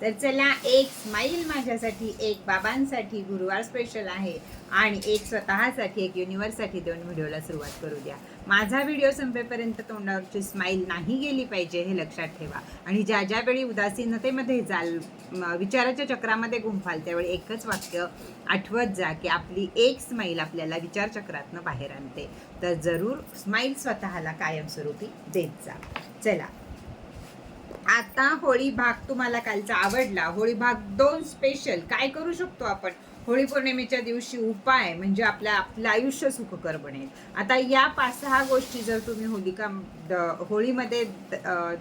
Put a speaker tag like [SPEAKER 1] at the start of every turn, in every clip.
[SPEAKER 1] तर चला एक स्माईल माझ्यासाठी एक बाबांसाठी गुरुवार स्पेशल आहे आणि एक स्वतःसाठी एक युनिवर्ससाठी देऊन व्हिडिओला सुरुवात करू द्या माझा व्हिडिओ संपेपर्यंत तोंडावरची स्माईल नाही गेली पाहिजे हे लक्षात ठेवा. आणि ज्या ज्या वेळी उदासीनतेमध्ये जाल विचाराच्या चक्रामध्ये गुंफाल त्यावेळी एकच वाक्य आठवत जा की आपली एक स्माईल आपल्याला विचारचक्रातनं बाहेर आणते. तर जरूर स्माईल स्वतःला कायमस्वरूपी देत जा. चला आता होळी भाग तुम्हाला कालचा आवडला. होळी भाग दोन स्पेशल काय करू शकतो आपण? होळी पौर्णिमेच्या दिवशी उपाय म्हणजे आपल्या आपलं आयुष्य सुखकर बनेल. आता या पाच सहा गोष्टी जर तुम्ही होलिका द- होळीमध्ये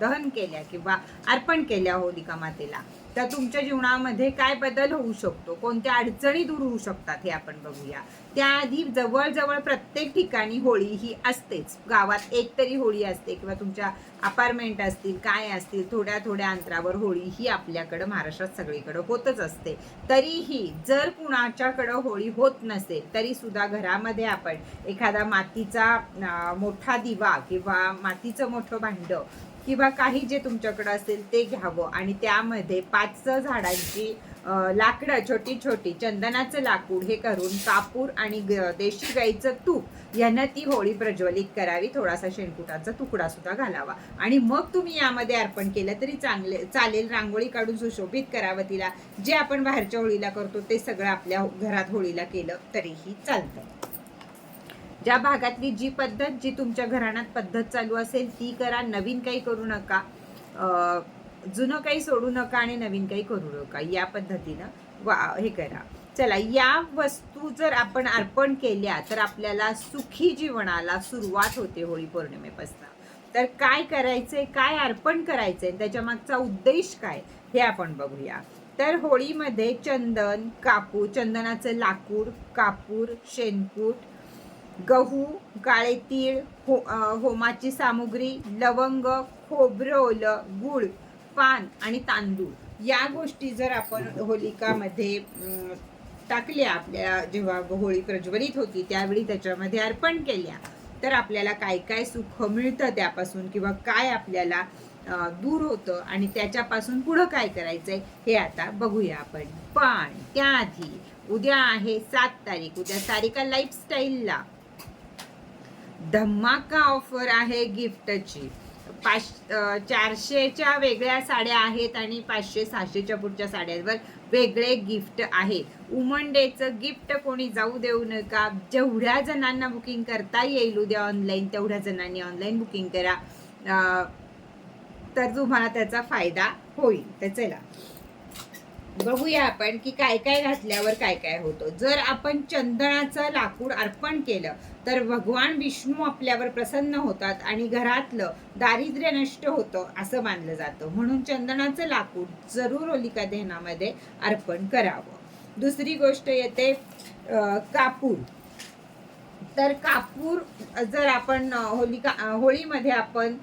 [SPEAKER 1] दहन केल्या किंवा अर्पण केल्या होलिका मातेला तर तुमच्या जीवनामध्ये काय बदल होऊ शकतो? कोणत्या अडचणी दूर होऊ शकतात हे आपण बघूया. त्याआधी जवळजवळ प्रत्येक ठिकाणी होळी ही असतेच. गावात एक तरी होळी असते किंवा तुमच्या अपार्टमेंट असतील काय असतील थोड्या थोड्या अंतरावर होळी ही आपल्याकडं महाराष्ट्रात सगळीकडं होतच असते. तरीही जर कुणाच्याकडं होळी होत नसेल तरी सुद्धा घरामध्ये आपण एखादा मातीचा मोठा दिवा किंवा मातीचं मोठं भांडं किंवा काही जे तुमच्याकडं असेल ते घ्यावं आणि त्यामध्ये पाच झाडांची लाकडं छोटी छोटी चंदनाचं लाकूड हे करून कापूर आणि ग- देशी गाईचं तूप यांना ती होळी प्रज्वलित करावी. थोडासा शेणकुटाचा तुकडा सुद्धा घालावा. आणि मग तुम्ही यामध्ये अर्पण केलं तरी चांगले चालेल. रांगोळी काढून सुशोभित करावं तिला. जे आपण बाहेरच्या होळीला करतो ते सगळं आपल्या हो, घरात होळीला केलं तरीही चालतं. ज्या भागातली जी पद्धत जी तुमच्या घराण्यात पद्धत चालू असेल ती करा. नवीन काही करू नका. जुनं काही सोडू नका आणि नवीन काही करू नका. या पद्धतीनं वा हे करा. चला या वस्तू जर आपण अर्पण केल्या तर आपल्याला सुखी जीवनाला सुरुवात होते होळी पौर्णिमेपासून. तर काय करायचंय काय अर्पण करायचंय त्याच्या मागचा उद्देश काय हे आपण बघूया. तर होळीमध्ये चंदन कापूर चंदनाचं लाकूड कापूर शेणकूट गहू काळे तीळ हो होमाची सामुग्री लवंग खोबरं ओलं गुळ पान आणि तांदूळ या गोष्टी जर आपण होलिकामध्ये टाकल्या आपल्या जेव्हा होळी प्रज्वलित होती त्यावेळी त्याच्यामध्ये अर्पण केल्या तर आपल्याला काय काय सुख मिळतं त्यापासून किंवा काय आपल्याला दूर होतं आणि त्याच्यापासून पुढं काय करायचंय हे आता बघूया आपण. पण त्याआधी उद्या आहे सात तारीख उद्या सारिका लाईफस्टाईलला धमाका ऑफर आहे गिफ्टची पाच चारशेच्या वेगळ्या साड्या आहेत आणि पाचशे सहाशेच्या पुढच्या साड्यांवर वेगळे गिफ्ट आहे. वुमन डेचं गिफ्ट कोणी जाऊ देऊ नका. जेवढ्या जणांना बुकिंग करता येईल उद्या ऑनलाईन तेवढ्या जणांनी ऑनलाईन बुकिंग करा. तर तुम्हाला त्याचा फायदा होईल. तर चला बघूया आपण की काय काय घातल्यावर काय काय होतं. जर आपण चंदनाचं लाकूड अर्पण केलं तर भगवान विष्णू आपल्यावर प्रसन्न होतात आणि घरातलं दारिद्र्य नष्ट होतं असं मानलं जातं. म्हणून चंदनाचं लाकूड जरूर होलिका दहनामध्ये अर्पण करावं. दुसरी गोष्ट येते कापूर. तर कापूर जर आपण होलिका होळीमध्ये आपण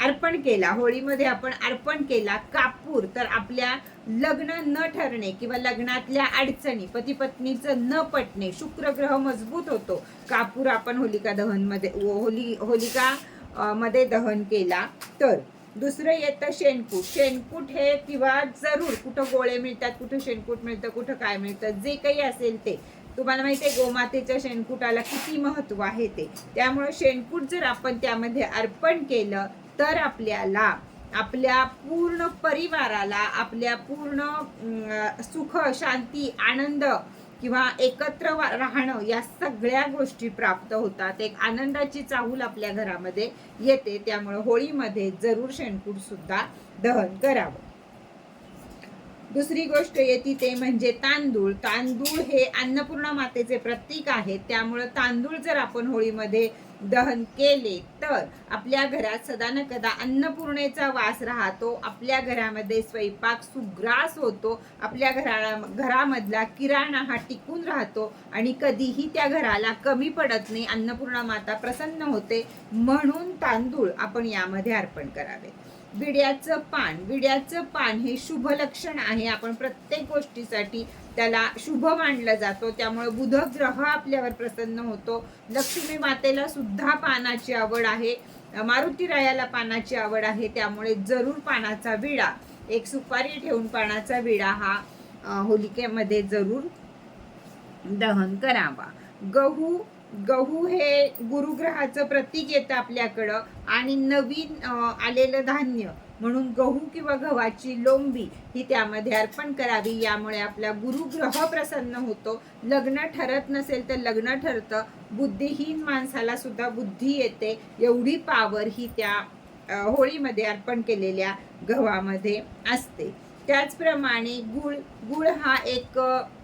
[SPEAKER 1] अर्पण केला होळीमध्ये आपण अर्पण केला कापूर तर आपल्या लग्न न ठरणे किंवा लग्नातल्या अडचणी पती पत्नीचं न पटणे शुक्रग्रह मजबूत होतो. कापूर आपण होलिका दहनमध्ये होली होलिका मध्ये दहन केला. तर दुसरं येतं शेणकूट. शेणकूट हे किंवा जरूर कुठं गोळे मिळतात कुठं शेणकूट मिळतं कुठं काय मिळतं जे काही असेल ते. तुम्हाला माहिती आहे गोमातेच्या शेणकुटाला किती महत्त्व आहे ते. त्यामुळे शेणकूट जर आपण त्यामध्ये अर्पण केलं तर आपल्याला आपल्या पूर्ण परिवाराला आपल्या पूर्ण सुख शांती आनंद किंवा एकत्र राहणं या सगळ्या गोष्टी प्राप्त होतात. एक आनंदाची चाहूल आपल्या घरामध्ये येते. त्यामुळे होळीमध्ये जरूर शेणकूट सुद्धा दहन करावं. दुसरी गोष्ट येते ते म्हणजे तांदूळ. तांदूळ हे अन्नपूर्णा मातेचे प्रतीक आहे त्यामुळं तांदूळ जर आपण होळीमध्ये दहन केले तर आपल्या घरात सदा न कदा अन्नपूर्णेचा वास राहतो. आपल्या घरामध्ये स्वयंपाक सुग्रास होतो. आपल्या घरा घरामधला किराणा हा टिकून राहतो आणि कधीही त्या घराला कमी पडत नाही. अन्नपूर्णा माता प्रसन्न होते. म्हणून तांदूळ आपण यामध्ये अर्पण करावे. विड्याचं पान विड्याचं पान हे शुभ लक्षण आहे. आपण प्रत्येक गोष्टीसाठी त्याला शुभ मानलं जातो. त्यामुळे बुध ग्रह आपल्यावर प्रसन्न होतो. लक्ष्मी मातेला सुद्धा पानाची आवड आहे. मारुती रायाला पानाची आवड आहे. त्यामुळे जरूर पानाचा विडा एक सुपारी ठेवून पानाचा विडा हा होलिकेमध्ये जरूर दहन करावा. गहू गहू हे गुरुग्रहाचं प्रतीक येतं आपल्याकडं आणि नवीन आलेलं धान्य. म्हणून गहू किंवा गव्हाची लोंबी ही त्यामध्ये अर्पण करावी. यामुळे आपला गुरुग्रह प्रसन्न होतो. लग्न ठरत नसेल तर लग्न ठरतं. बुद्धिहीन माणसाला सुद्धा बुद्धी येते. एवढी पावर ही त्या होळीमध्ये अर्पण केलेल्या गव्हामध्ये असते. त्याचप्रमाणे गुळ गुळ हा एक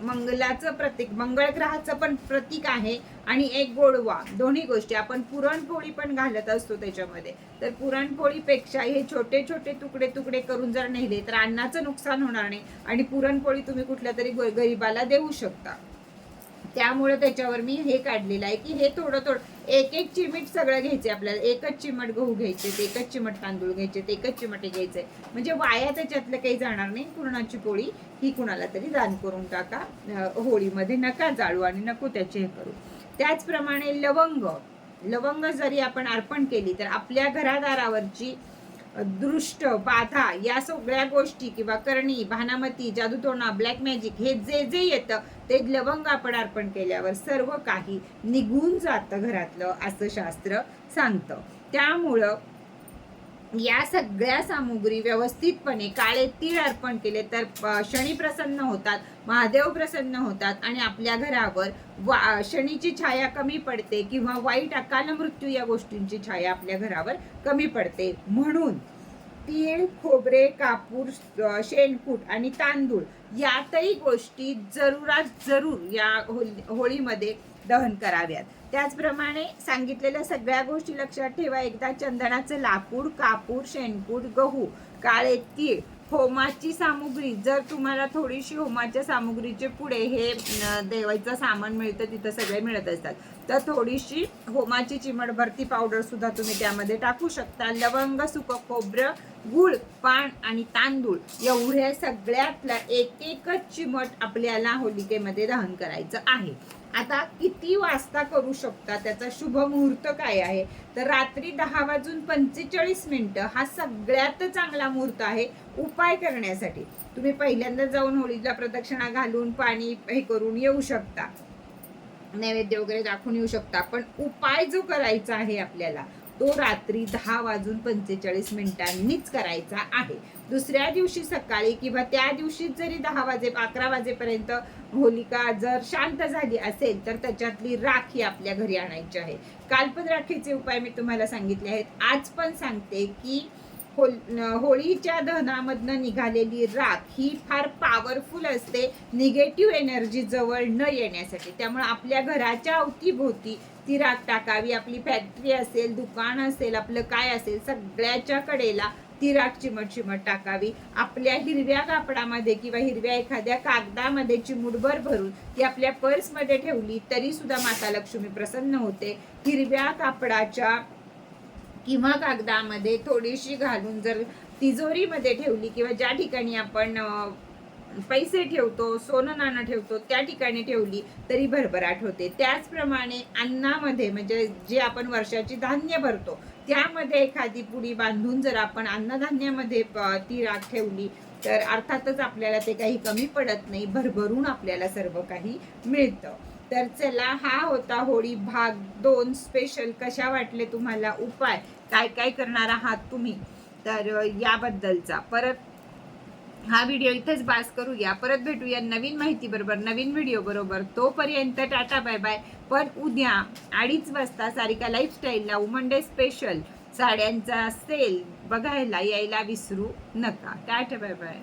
[SPEAKER 1] मंगलाचं प्रतीक मंगळ ग्रहाचं पण प्रतीक आहे. आणि एक गोडवा दोन्ही गोष्टी. आपण पुरणपोळी पण घालत असतो त्याच्यामध्ये. तर पुरणपोळीपेक्षा हे छोटे छोटे तुकडे तुकडे करून जर नेले तर अन्नाचं नुकसान होणार नाही. आणि पुरणपोळी तुम्ही कुठल्या तरी गरिबाला देऊ शकता. त्यामुळे त्याच्यावर मी हे काढलेलं आहे की हे थोडं थोडं एक एक चिमट सगळं घ्यायचे आपल्याला. एकच चिमट गहू घ्यायचे एकच चिमट तांदूळ घ्यायचे एकच चिमटे घ्यायचे. म्हणजे वाया त्याच्यातलं काही जाणार नाही. पुरणाची पोळी ही कुणाला तरी दान करून टाका. होळीमध्ये नका जाळू आणि नको त्याचे हे करू. त्याचप्रमाणे लवंग. लवंग जरी आपण अर्पण केली तर आपल्या घरादारावरची दृष्ट बाधा या सगळ्या गोष्टी किंवा करणी भानामती जादूटोणा ब्लॅक मॅजिक हे जे जे येतं ते लवंग आपण अर्पण केल्यावर सर्व काही निघून जातं घरातलं असं शास्त्र सांगतं. त्यामुळं या सगळ्या सामुग्री व्यवस्थितपणे काळे तीळ अर्पण केले तर शनी प्रसन्न होतात महादेव प्रसन्न होतात आणि आपल्या घरावर वा शनीची छाया कमी पडते किंवा वाईट अकाल मृत्यू या गोष्टींची छाया आपल्या घरावर कमी पडते. म्हणून तीळ खोबरे कापूर शेणकूट आणि तांदूळ यातही गोष्टी जरुरात जरूर या होळीमध्ये दहन कराव्यात. त्याचप्रमाणे सांगितलेल्या सगळ्या गोष्टी लक्षात ठेवा. एकदा चंदनाचं लाकूड कापूर शेणकूट गहू काळे तीळ होमाची सामुग्री. जर तुम्हाला थोडीशी होमाच्या सामुग्रीचे पुढे हे देवाचं सामान मिळतं तिथं सगळे मिळत असतात. तर थोडीशी होमाची चिमटभरती पावडर सुद्धा तुम्ही त्यामध्ये टाकू शकता. लवंग सुक खोबरं गुळ पान आणि तांदूळ एवढ्या सगळ्यातला एक एकच चिमट आपल्याला होलिकेमध्ये दहन करायचं आहे. आता किती वाजता करू शकता? त्याचा शुभ मुहूर्त काय आहे? तर रात्री दहा वाजून पंचेचाळीस मिनटं हा सगळ्यात चांगला मुहूर्त आहे उपाय करण्यासाठी. तुम्ही पहिल्यांदा जाऊन होळीला प्रदक्षिणा घालून पाणी हे करून येऊ शकता. नैवेद्य वगैरे दाखवून येऊ शकता. पण उपाय जो करायचा आहे आपल्याला तो रात्री दहा वाजून पंचेचाळीस मिनिटांनीच करायचा आहे. दुसऱ्या दिवशी सकाळी किंवा त्या दिवशी जरी दहा वाजे अकरा वाजेपर्यंत होलिका जर शांत झाली असेल तर त्याच्यातली राख ही आपल्या घरी आणायची आहे. कालपद राखीचे उपाय मी तुम्हाला सांगितले आहेत. आज पण सांगते की होल होळीच्या दहनामधनं निघालेली राख ही फार पॉवरफुल असते निगेटिव्ह एनर्जी जवळ न येण्यासाठी. त्यामुळे आपल्या घराच्या अवतीभोवती ती राख टाकावी. आपली फॅक्टरी असेल दुकान असेल आपलं काय असेल सगळ्याच्या कडेला ती राख चिमट चिमट टाकावी. आपल्या हिरव्या कापडामध्ये किंवा हिरव्या एखाद्या कागदामध्ये चिमुटभर भरून ती आपल्या पर्समध्ये ठेवली तरी सुद्धा माता लक्ष्मी प्रसन्न होते. हिरव्या कापडाच्या किंवा कागदामध्ये थोडीशी घालून जर तिजोरीमध्ये ठेवली किंवा ज्या ठिकाणी आपण पैसे ठेवतो सोनं नाणं ठेवतो त्या ठिकाणी ठेवली तरी भरभराट होते. त्याचप्रमाणे अन्नामध्ये म्हणजे जे आपण वर्षाची धान्य भरतो त्यामध्ये एखादी पुडी बांधून जर आपण अन्नधान्यामध्ये ती राख ठेवली तर अर्थातच आपल्याला ते काही कमी पडत नाही भरभरून आपल्याला सर्व काही मिळतं. तर चला हा होता होळी भाग दोन स्पेशल कशा वाटले तुम्हाला? उपाय? काय काय करणार आहात तुम्ही? तर याबद्दलचा. परत हा व्हिडिओ इथेच बास करूया. परत भेटूया नवीन माहिती बरोबर नवीन व्हिडिओ बरोबर. तोपर्यंत टाटा बाय बाय पण उद्या अडीच वाजता सारिका लाईफस्टाईलला वुमन डे स्पेशल साड्यांचा सेल बघायला यायला विसरू नका. Tata bye bye